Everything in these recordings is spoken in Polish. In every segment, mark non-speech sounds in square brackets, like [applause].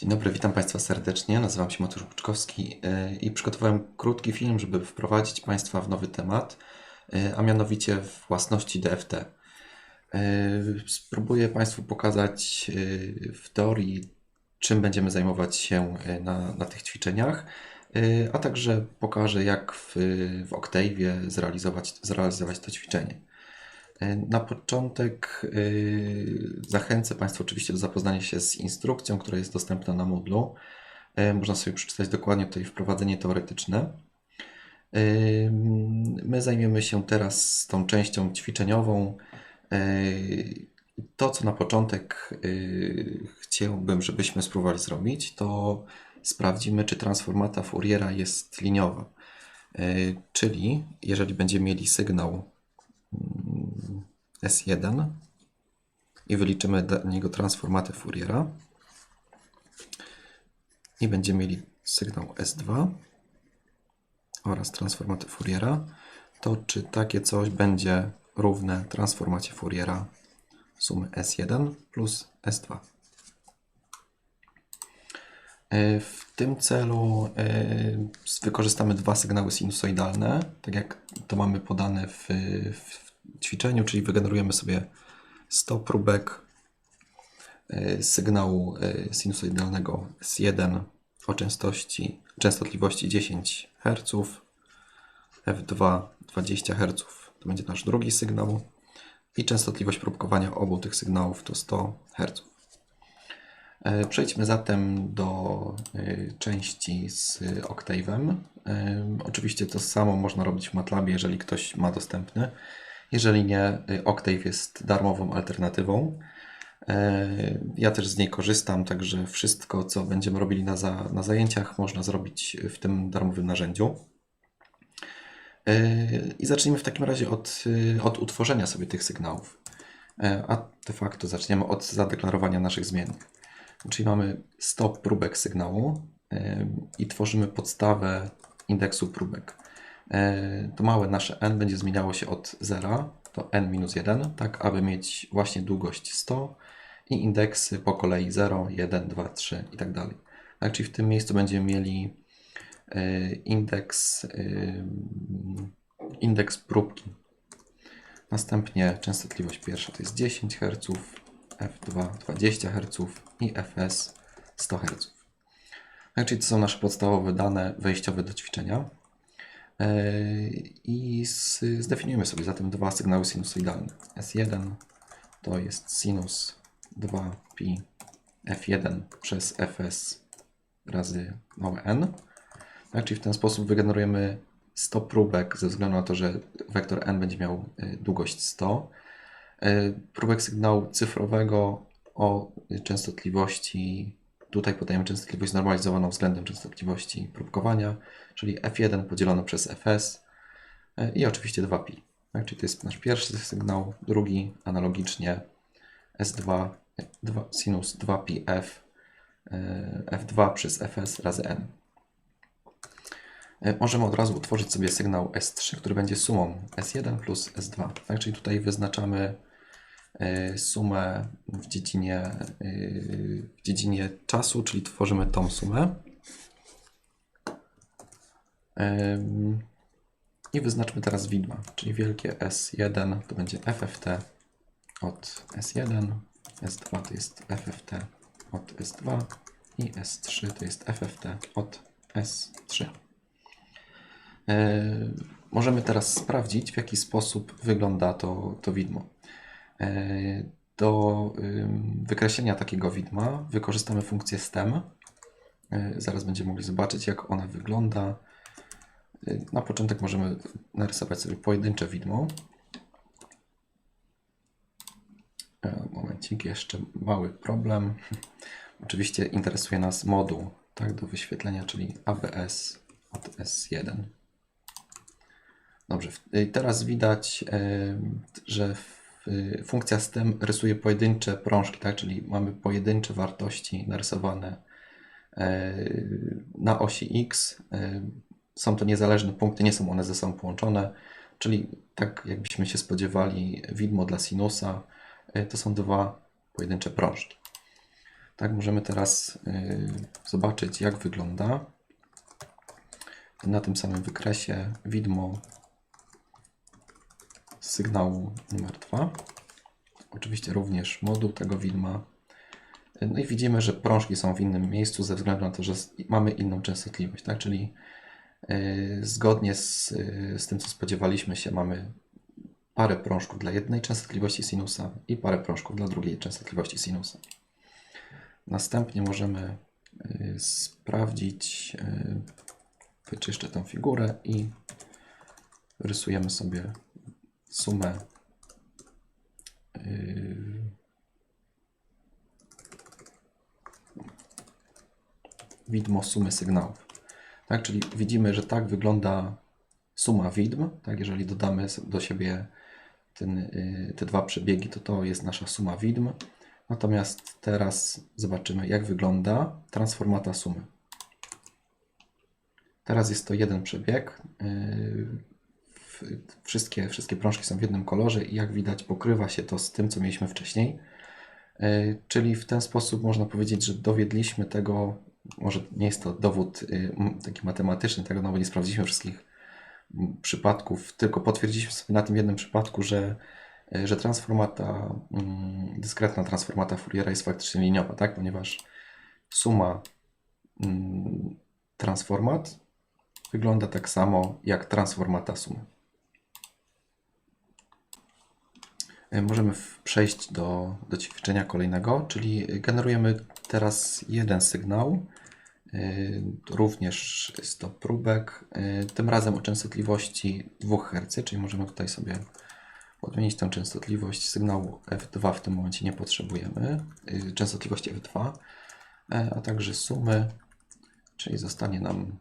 Dzień dobry, witam Państwa serdecznie. Nazywam się Mateusz Buczkowski yy, i przygotowałem krótki film, żeby wprowadzić Państwa w nowy temat, yy, a mianowicie własności DFT. Yy, Spróbuję Państwu pokazać w teorii, czym będziemy zajmować się na, na tych ćwiczeniach, a także pokażę, jak w, w Octave'ie zrealizować, zrealizować to ćwiczenie. Na początek yy, zachęcę Państwa oczywiście do zapoznania się z instrukcją, która jest dostępna na Moodle. Można sobie przeczytać dokładnie tutaj wprowadzenie teoretyczne. Yy, My zajmiemy się teraz tą częścią ćwiczeniową. Yy, To, co na początek yy, chciałbym, żebyśmy spróbowali zrobić, to sprawdzimy, czy transformata Fouriera jest liniowa. Czyli jeżeli będziemy mieli sygnał S1 i wyliczymy dla niego transformatę Fouriera i będziemy mieli sygnał S2 oraz transformatę Fouriera, to czy takie coś będzie równe transformacie Fouriera sumy S1 plus S2. E, W tym celu e, wykorzystamy dwa sygnały sinusoidalne, tak jak to mamy podane w, w ćwiczeniu, czyli wygenerujemy sobie 100 próbek e, sygnału e, sinusoidalnego S1 o częstości, częstotliwości 10 Hz, F2 20 Hz to będzie nasz drugi sygnał i częstotliwość próbkowania obu tych sygnałów to 100 Hz. E, Przejdźmy zatem do części z Octave'em. Oczywiście to samo można robić w MATLABie, jeżeli ktoś ma dostępny. Jeżeli nie, e, Octave jest darmową alternatywą. E, Ja też z niej korzystam, także wszystko, co będziemy robili na, za, na zajęciach, można zrobić w tym darmowym narzędziu. E, I zacznijmy w takim razie od, e, od utworzenia sobie tych sygnałów. E, A de facto zaczniemy od zadeklarowania naszych zmiennych. Czyli mamy 100 próbek sygnału i tworzymy podstawę indeksu próbek. E, To małe nasze n będzie zmieniało się od 0 do n-1, tak aby mieć właśnie długość 100 i indeksy po kolei 0, 1, 2, 3 i tak dalej. Tak, czyli w tym miejscu będziemy mieli e, indeks, e, indeks próbki. Następnie częstotliwość pierwsza to jest 10 Hz, F2 20 Hz i Fs 100 Hz. Tak, czyli to są nasze podstawowe dane wejściowe do ćwiczenia. E, I zdefiniujemy sobie zatem dwa sygnały sinusoidalne. S1 to jest sinus 2pi F1 przez Fs razy małe n. Tak, czyli w ten sposób wygenerujemy 100 próbek ze względu na to, że wektor n będzie miał y, długość 100. Y, Próbek sygnału cyfrowego o częstotliwości, tutaj podajemy częstotliwość znormalizowaną względem częstotliwości próbkowania, czyli f1 podzielone przez fs y, i oczywiście 2pi. Tak, czyli to jest nasz pierwszy sygnał, drugi analogicznie s2 y, dwa- sinus 2pi f y, f2 przez fs razy n. E, Możemy od razu utworzyć sobie sygnał S3, który będzie sumą S1 plus S2. Tak, czyli tutaj wyznaczamy e, sumę w dziedzinie, e, w dziedzinie czasu, czyli tworzymy tą sumę. I wyznaczmy teraz widma, czyli wielkie S1 to będzie FFT od S1, S2 to jest FFT od S2 i S3 to jest FFT od S3. E, Możemy teraz sprawdzić, w jaki sposób wygląda to, to widmo. E, Do wykreślenia takiego widma wykorzystamy funkcję stem. E, Zaraz będziemy mogli zobaczyć, jak ona wygląda. E, Na początek możemy narysować sobie pojedyncze widmo. Momencik, jeszcze mały problem. [laughs] Oczywiście interesuje nas moduł tak, do wyświetlenia, czyli ABS od S1. Dobrze, teraz widać, że w- funkcja stem rysuje pojedyncze prążki, tak? czyli mamy pojedyncze wartości narysowane e, na osi x. E, Są to niezależne punkty, nie są one ze sobą połączone, czyli tak jakbyśmy się spodziewali, widmo dla sinusa e, to są dwa pojedyncze prążki. Tak, możemy teraz y, zobaczyć, jak wygląda na tym samym wykresie widmo sygnału numer 2. Oczywiście również moduł tego widma. No i widzimy, że prążki są w innym miejscu ze względu na to, że mamy inną częstotliwość, tak? Czyli y, zgodnie z, z tym, co spodziewaliśmy się, mamy parę prążków dla jednej częstotliwości sinusa i parę prążków dla drugiej częstotliwości sinusa. Następnie możemy y, sprawdzić, y, wyczyszczę tę figurę i rysujemy sobie sumę y, widmo sumy sygnałów. Tak, czyli widzimy, że tak wygląda suma widm. Tak, jeżeli dodamy do siebie ten, y, te dwa przebiegi, to to jest nasza suma widm. Natomiast teraz zobaczymy, jak wygląda transformata sumy. Teraz jest to jeden przebieg. y, Wszystkie, wszystkie prążki są w jednym kolorze i jak widać pokrywa się to z tym, co mieliśmy wcześniej. Y, Czyli w ten sposób można powiedzieć, że dowiedliśmy tego, może nie jest to dowód y, taki matematyczny, tego no bo nie sprawdziliśmy wszystkich przypadków, tylko potwierdziliśmy sobie na tym jednym przypadku, że, y, że transformata, dyskretna transformata Fouriera jest faktycznie liniowa, tak? ponieważ suma transformat wygląda tak samo jak transformata sumy. Y, Możemy w- przejść do, do ćwiczenia kolejnego, czyli generujemy teraz jeden sygnał. y, Również jest to próbek, y, tym razem o częstotliwości 2 Hz, czyli możemy tutaj sobie odmienić tę częstotliwość sygnału F2 w tym momencie nie potrzebujemy, częstotliwości F2, e, a także sumy, czyli zostanie nam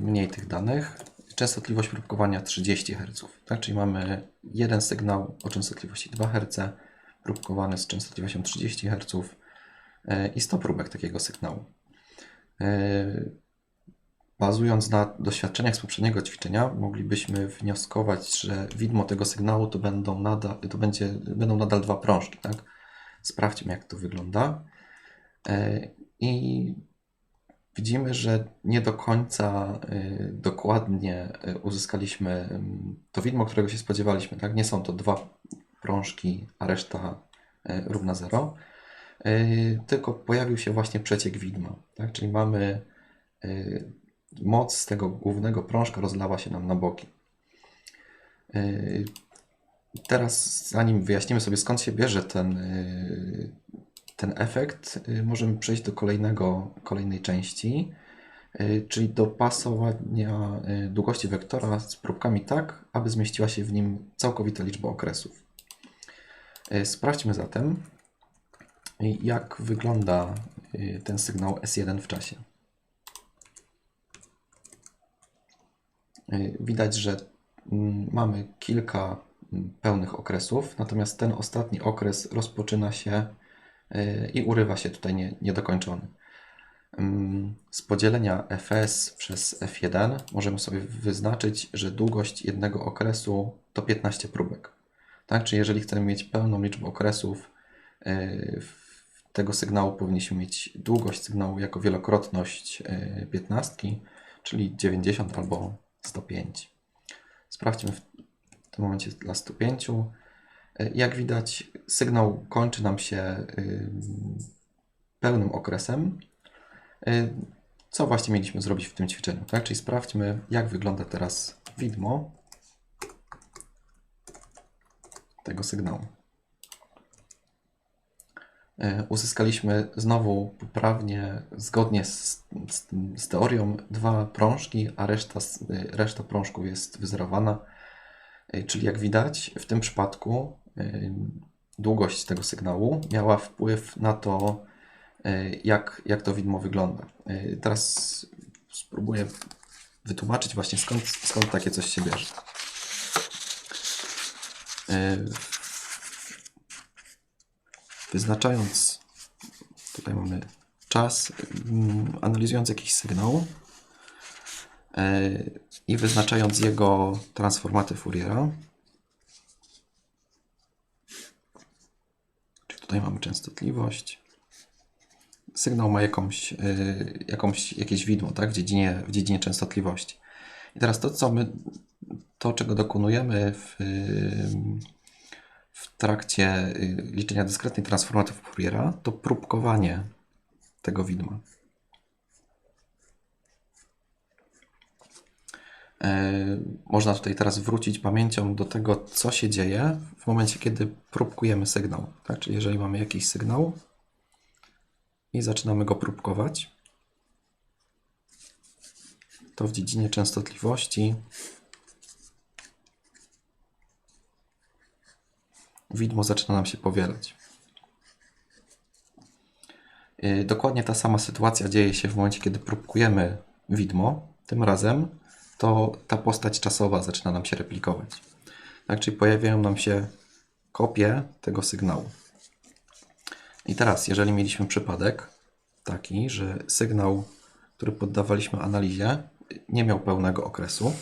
mniej tych danych. Częstotliwość próbkowania 30 Hz. Tak? Czyli mamy jeden sygnał o częstotliwości 2 Hz, próbkowany z częstotliwością 30 Hz e, i 100 próbek takiego sygnału. E, Bazując na doświadczeniach z poprzedniego ćwiczenia, moglibyśmy wnioskować, że widmo tego sygnału to będą nadal, to będzie, będą nadal dwa prążki. Tak? Sprawdźmy, jak to wygląda. E, I Widzimy, że nie do końca y, dokładnie y, uzyskaliśmy ym, to widmo, którego się spodziewaliśmy. Tak? Nie są to dwa prążki, a reszta y, równa 0, tylko pojawił się właśnie przeciek widma. Tak? Czyli mamy moc z tego głównego prążka rozlała się nam na boki. Teraz, zanim wyjaśnimy sobie skąd się bierze ten, ten efekt, y, możemy przejść do kolejnego, kolejnej części, y, czyli dopasowania y, długości wektora z próbkami tak, aby zmieściła się w nim całkowita liczba okresów. Sprawdźmy zatem, jak wygląda ten sygnał S1 w czasie. Widać, że mm, mamy kilka mm, pełnych okresów, natomiast ten ostatni okres rozpoczyna się i urywa się tutaj nie, niedokończony. Ym, Z podzielenia fs przez f1 możemy sobie wyznaczyć, że długość jednego okresu to 15 próbek. Tak? Czyli jeżeli chcemy mieć pełną liczbę okresów y, tego sygnału, powinniśmy mieć długość sygnału jako wielokrotność y, 15, czyli 90 albo 105. Sprawdźmy w tym momencie dla 105. Y, Jak widać, sygnał kończy nam się y, pełnym okresem. Y, Co właśnie mieliśmy zrobić w tym ćwiczeniu? Tak? Czyli sprawdźmy, jak wygląda teraz widmo tego sygnału. Y, Uzyskaliśmy znowu poprawnie, zgodnie z, z, z teorią, dwa prążki, a reszta, y, reszta prążków jest wyzerowana. Czyli jak widać, w tym przypadku długość tego sygnału miała wpływ na to, y, jak, jak to widmo wygląda. Y, Teraz spróbuję wytłumaczyć właśnie skąd, skąd takie coś się bierze. Y, Wyznaczając, tutaj mamy czas, mm, analizując jakiś sygnał i wyznaczając jego transformatę Fouriera, tutaj mamy częstotliwość. Sygnał ma jakąś, y, jakąś, jakieś widmo tak? w, dziedzinie, w dziedzinie częstotliwości. I teraz to, co my, to czego dokonujemy w, y, w trakcie y, liczenia dyskretnej transformaty Fouriera, to próbkowanie tego widma. Można tutaj teraz wrócić pamięcią do tego, co się dzieje w momencie, kiedy próbkujemy sygnał. Tak? Czyli jeżeli mamy jakiś sygnał i zaczynamy go próbkować, to w dziedzinie częstotliwości widmo zaczyna nam się powielać. Yy, Dokładnie ta sama sytuacja dzieje się w momencie, kiedy próbkujemy widmo. Tym razem to ta postać czasowa zaczyna nam się replikować. Tak, czyli pojawiają nam się kopie tego sygnału. I teraz, jeżeli mieliśmy przypadek taki, że sygnał, który poddawaliśmy analizie, nie miał pełnego okresu,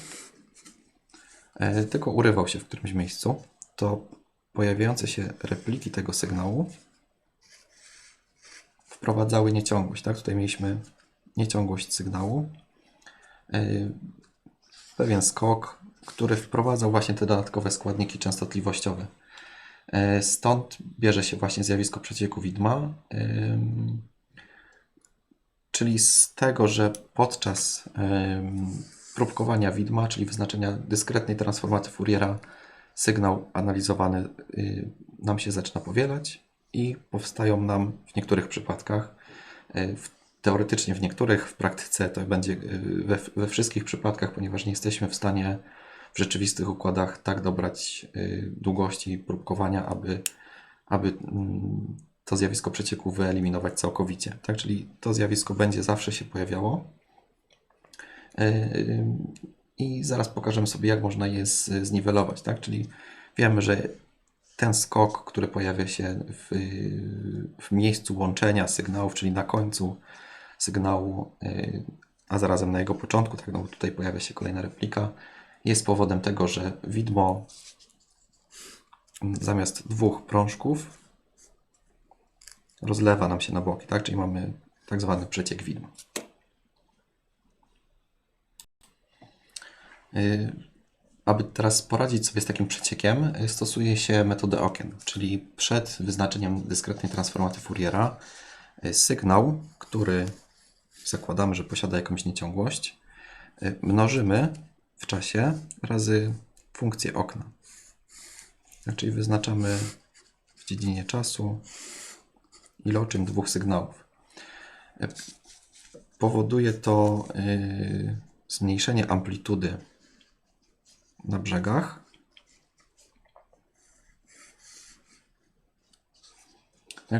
e, tylko urywał się w którymś miejscu, to pojawiające się repliki tego sygnału wprowadzały nieciągłość. Tak? Tutaj mieliśmy nieciągłość sygnału, e, pewien skok, który wprowadzał właśnie te dodatkowe składniki częstotliwościowe. E, Stąd bierze się właśnie zjawisko przecieku widma, ym, czyli z tego, że podczas ym, próbkowania widma, czyli wyznaczenia dyskretnej transformaty Fouriera, sygnał analizowany y, nam się zaczyna powielać i powstają nam w niektórych przypadkach, y, w, teoretycznie w niektórych, w praktyce to będzie y, we, we wszystkich przypadkach, ponieważ nie jesteśmy w stanie w rzeczywistych układach tak dobrać y, długości próbkowania, aby, aby mm, to zjawisko przecieku wyeliminować całkowicie. Tak? Czyli to zjawisko będzie zawsze się pojawiało. Y, I zaraz pokażemy sobie, jak można je zniwelować. Tak? Czyli wiemy, że ten skok, który pojawia się w, w miejscu łączenia sygnałów, czyli na końcu sygnału, y, a zarazem na jego początku, tak, no bo tutaj pojawia się kolejna replika, jest powodem tego, że widmo mm, zamiast dwóch prążków rozlewa nam się na boki, tak? Czyli mamy tak zwany przeciek widma. Y, Aby teraz poradzić sobie z takim przeciekiem, y, stosuje się metodę okien, czyli przed wyznaczeniem dyskretnej transformaty Fouriera sygnał, który zakładamy, że posiada jakąś nieciągłość, y, mnożymy w czasie razy funkcję okna. Czyli wyznaczamy w dziedzinie czasu iloczyn dwóch sygnałów. Y, Powoduje to y, zmniejszenie amplitudy na brzegach.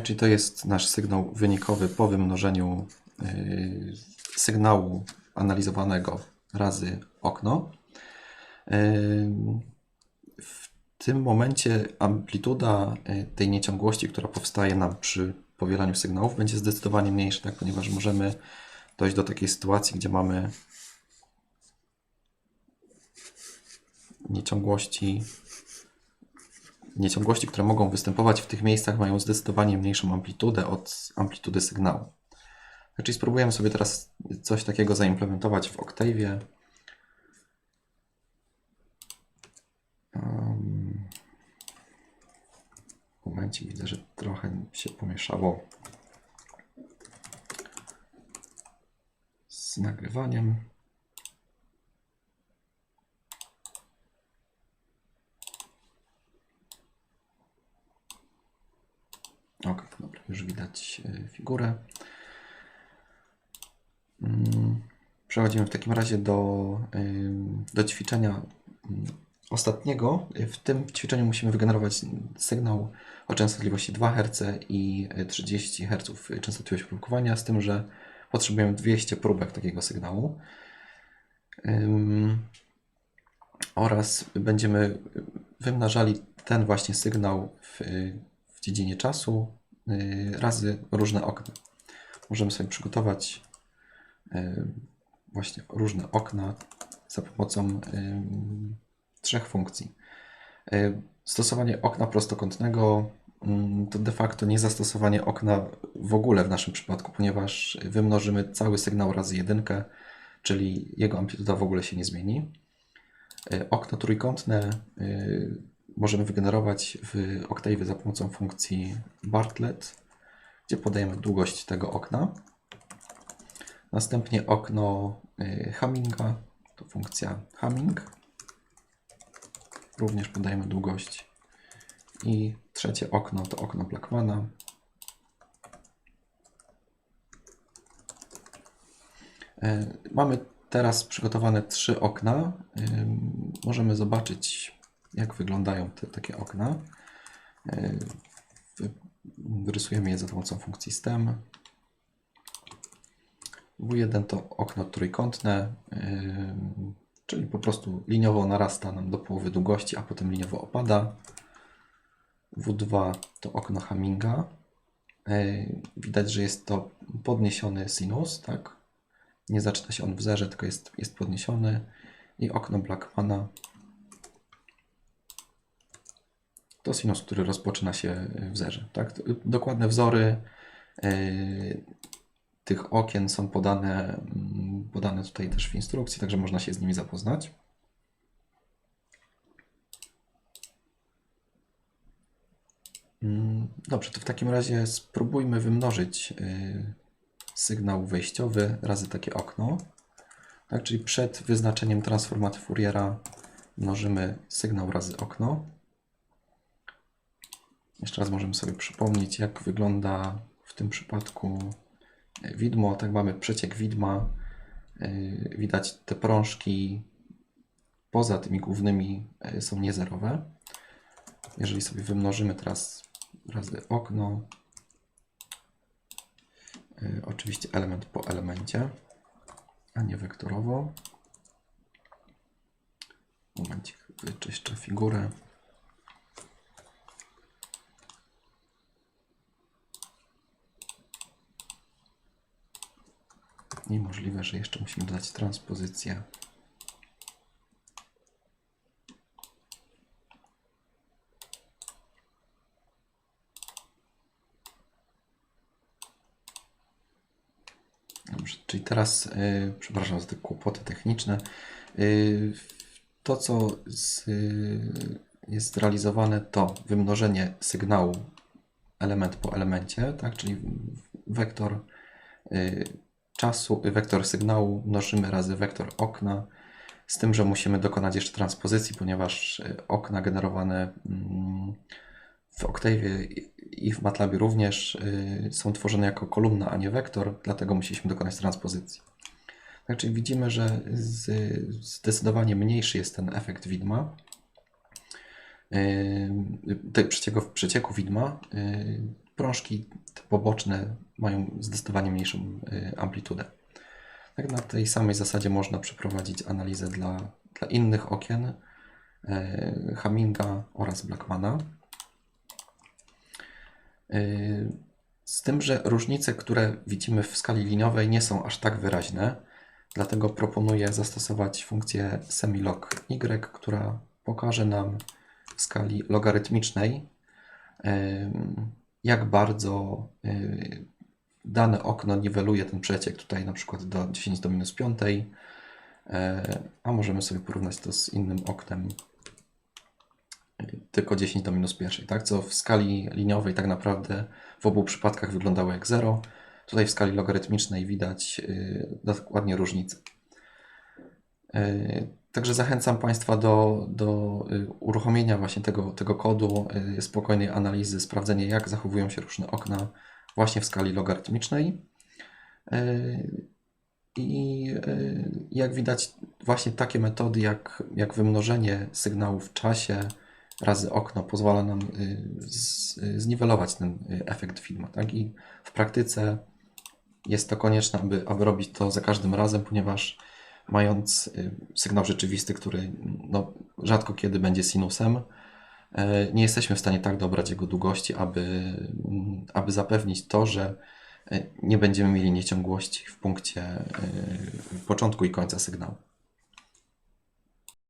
Czyli to jest nasz sygnał wynikowy po wymnożeniu sygnału analizowanego razy okno. Y, W tym momencie amplituda y, tej nieciągłości, która powstaje nam przy powielaniu sygnałów, będzie zdecydowanie mniejsza, tak? ponieważ możemy dojść do takiej sytuacji, gdzie mamy nieciągłości, nieciągłości, które mogą występować w tych miejscach, mają zdecydowanie mniejszą amplitudę od amplitudy sygnału. Czyli spróbujemy sobie teraz coś takiego zaimplementować w Octavie. Um, momencie widzę, że trochę się pomieszało z nagrywaniem. Ok, dobra, już widać e, figurę. Mm, Przechodzimy w takim razie do, do ćwiczenia mm, ostatniego. W tym ćwiczeniu musimy wygenerować sygnał o częstotliwości 2 Hz i 30 Hz częstotliwość próbkowania, z tym, że potrzebujemy 200 próbek takiego sygnału. Oraz będziemy wymnażali ten właśnie sygnał w, w dziedzinie czasu y, razy różne okna. Możemy sobie przygotować właśnie różne okna za pomocą trzech funkcji. Y, Stosowanie okna prostokątnego mm, to de facto nie zastosowanie okna w ogóle w naszym przypadku, ponieważ wymnożymy cały sygnał razy jedynkę, czyli jego amplituda w ogóle się nie zmieni. Y, Okno trójkątne możemy wygenerować w Octave za pomocą funkcji Bartlett, gdzie podajemy długość tego okna. Następnie okno y, Hamminga, to funkcja Hamming. Również podajemy długość. I trzecie okno to okno Blackmana. E, Mamy teraz przygotowane trzy okna. Ym, Możemy zobaczyć, jak wyglądają te takie okna. Wyrysujemy je za pomocą funkcji stem. W1 to okno trójkątne, ym, czyli po prostu liniowo narasta nam do połowy długości, a potem liniowo opada. W2 to okno Hamminga. Yy, Widać, że jest to podniesiony sinus, tak? Nie zaczyna się on w zerze, tylko jest, jest podniesiony. I okno Blackmana to sinus, który rozpoczyna się w zerze, tak? Dokładne wzory yy, tych okien są podane, mm, podane tutaj też w instrukcji, także można się z nimi zapoznać. Mm, Dobrze, to w takim razie spróbujmy wymnożyć y, sygnał wejściowy razy takie okno. Tak, czyli przed wyznaczeniem transformaty Fouriera mnożymy sygnał razy okno. Jeszcze raz możemy sobie przypomnieć, jak wygląda w tym przypadku widmo. Tak, mamy przeciek widma. Y, Widać te prążki poza tymi głównymi y, są niezerowe. Jeżeli sobie wymnożymy teraz razy okno, y, oczywiście element po elemencie, a nie wektorowo. Momencik, wyczyszczę figurę. I możliwe, że jeszcze musimy dodać transpozycję. Dobrze, czyli teraz, y, przepraszam za te kłopoty techniczne. Y, to, co z, y, jest zrealizowane, to wymnożenie sygnału element po elemencie, tak? czyli wektor y, czasu, wektor sygnału mnożymy razy wektor okna, z tym, że musimy dokonać jeszcze transpozycji, ponieważ y, okna generowane mm, w Octave i w MATLABie również y, są tworzone jako kolumna, a nie wektor, dlatego musieliśmy dokonać transpozycji. Tak, czyli widzimy, że zdecydowanie mniejszy jest ten efekt widma, te przecieku, przecieku widma. Prążki poboczne mają zdecydowanie mniejszą yy, amplitudę. Tak, na tej samej zasadzie można przeprowadzić analizę dla, dla innych okien yy, Hamminga oraz Blackmana. Yy, Z tym, że różnice, które widzimy w skali liniowej, nie są aż tak wyraźne. Dlatego proponuję zastosować funkcję semilog y, która pokaże nam w skali logarytmicznej, jak bardzo y, dane okno niweluje ten przeciek tutaj na przykład do 10 do minus 5, e, a możemy sobie porównać to z innym oknem y, tylko 10 do minus 1, tak? Co w skali liniowej tak naprawdę w obu przypadkach wyglądało jak 0. Tutaj w skali logarytmicznej widać y, dokładnie różnicę. Także zachęcam Państwa do, do y, uruchomienia właśnie tego, tego kodu, y, spokojnej analizy, sprawdzenia jak zachowują się różne okna właśnie w skali logarytmicznej. Y, I jak widać, właśnie takie metody jak, jak wymnożenie sygnału w czasie razy okno pozwala nam zniwelować ten efekt widma. Tak? I w praktyce jest to konieczne, aby, aby robić to za każdym razem, ponieważ mając y, sygnał rzeczywisty, który no, rzadko kiedy będzie sinusem, y, nie jesteśmy w stanie tak dobrać jego długości, aby, mm, aby zapewnić to, że y, nie będziemy mieli nieciągłości w punkcie y, początku i końca sygnału.